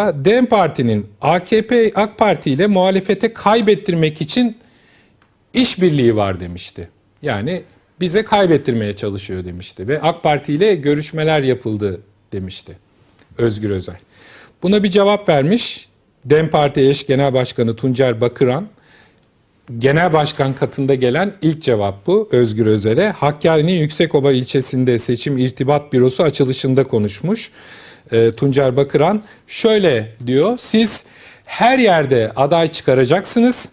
DEM Parti'nin AKP AK Parti ile muhalefete kaybettirmek için işbirliği var demişti. Yani bize kaybettirmeye çalışıyor demişti ve AK Parti ile görüşmeler yapıldı demişti Özgür Özel. Buna bir cevap vermiş DEM Parti eş genel başkanı Tuncer Bakıran. Genel başkan katında gelen ilk cevap bu Özgür Özel'e. Hakkari'nin Yüksekova ilçesinde seçim irtibat bürosu açılışında konuşmuş. E, Tuncer Bakıran şöyle diyor. Siz her yerde aday çıkaracaksınız.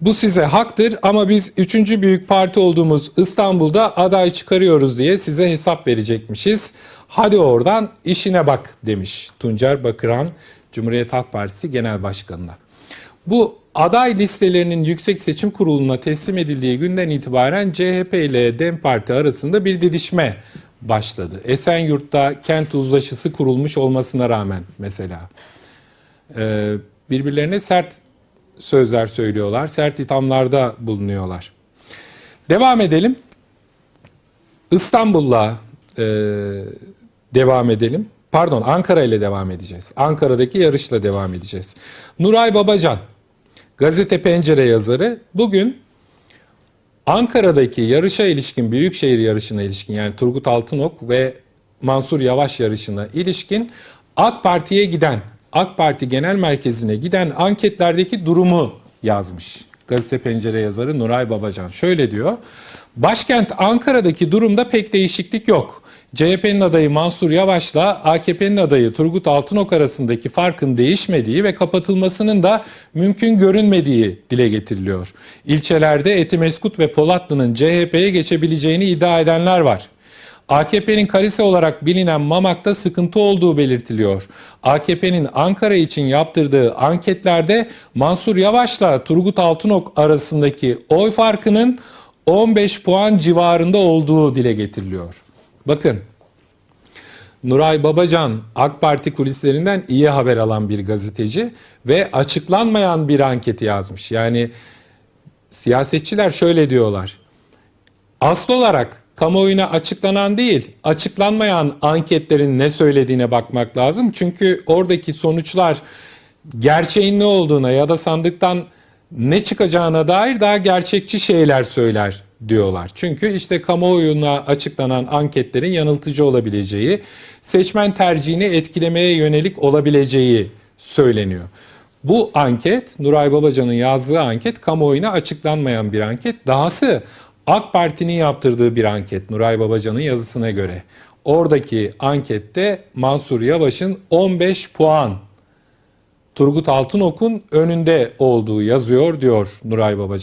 Bu size haktır ama biz üçüncü büyük parti olduğumuz İstanbul'da aday çıkarıyoruz diye size hesap verecekmişiz. Hadi oradan işine bak demiş Tuncer Bakıran Cumhuriyet Halk Partisi Genel Başkanı'na. Bu aday listelerinin Yüksek Seçim Kurulu'na teslim edildiği günden itibaren CHP ile DEM Parti arasında bir didişme başladı. Esenyurt'ta kent uzlaşısı kurulmuş olmasına rağmen mesela. Ee, birbirlerine sert sözler söylüyorlar, sert ithamlarda bulunuyorlar. Devam edelim. İstanbul'la e, devam edelim. Pardon Ankara ile devam edeceğiz. Ankara'daki yarışla devam edeceğiz. Nuray Babacan, gazete pencere yazarı bugün Ankara'daki yarışa ilişkin, büyükşehir yarışına ilişkin yani Turgut Altınok ve Mansur Yavaş yarışına ilişkin AK Parti'ye giden, AK Parti Genel Merkezi'ne giden anketlerdeki durumu yazmış. Gazete Pencere yazarı Nuray Babacan şöyle diyor. Başkent Ankara'daki durumda pek değişiklik yok. CHP'nin adayı Mansur Yavaş'la AKP'nin adayı Turgut Altınok arasındaki farkın değişmediği ve kapatılmasının da mümkün görünmediği dile getiriliyor. İlçelerde Etimeskut ve Polatlı'nın CHP'ye geçebileceğini iddia edenler var. AKP'nin karisi olarak bilinen Mamak'ta sıkıntı olduğu belirtiliyor. AKP'nin Ankara için yaptırdığı anketlerde Mansur Yavaş'la Turgut Altınok arasındaki oy farkının 15 puan civarında olduğu dile getiriliyor. Bakın Nuray Babacan AK Parti kulislerinden iyi haber alan bir gazeteci ve açıklanmayan bir anketi yazmış. Yani siyasetçiler şöyle diyorlar. Asıl olarak kamuoyuna açıklanan değil, açıklanmayan anketlerin ne söylediğine bakmak lazım. Çünkü oradaki sonuçlar gerçeğin ne olduğuna ya da sandıktan ne çıkacağına dair daha gerçekçi şeyler söyler diyorlar. Çünkü işte kamuoyuna açıklanan anketlerin yanıltıcı olabileceği, seçmen tercihini etkilemeye yönelik olabileceği söyleniyor. Bu anket, Nuray Babacan'ın yazdığı anket kamuoyuna açıklanmayan bir anket. Dahası AK Parti'nin yaptırdığı bir anket Nuray Babacan'ın yazısına göre. Oradaki ankette Mansur Yavaş'ın 15 puan Turgut Altınok'un önünde olduğu yazıyor diyor Nuray Babacan.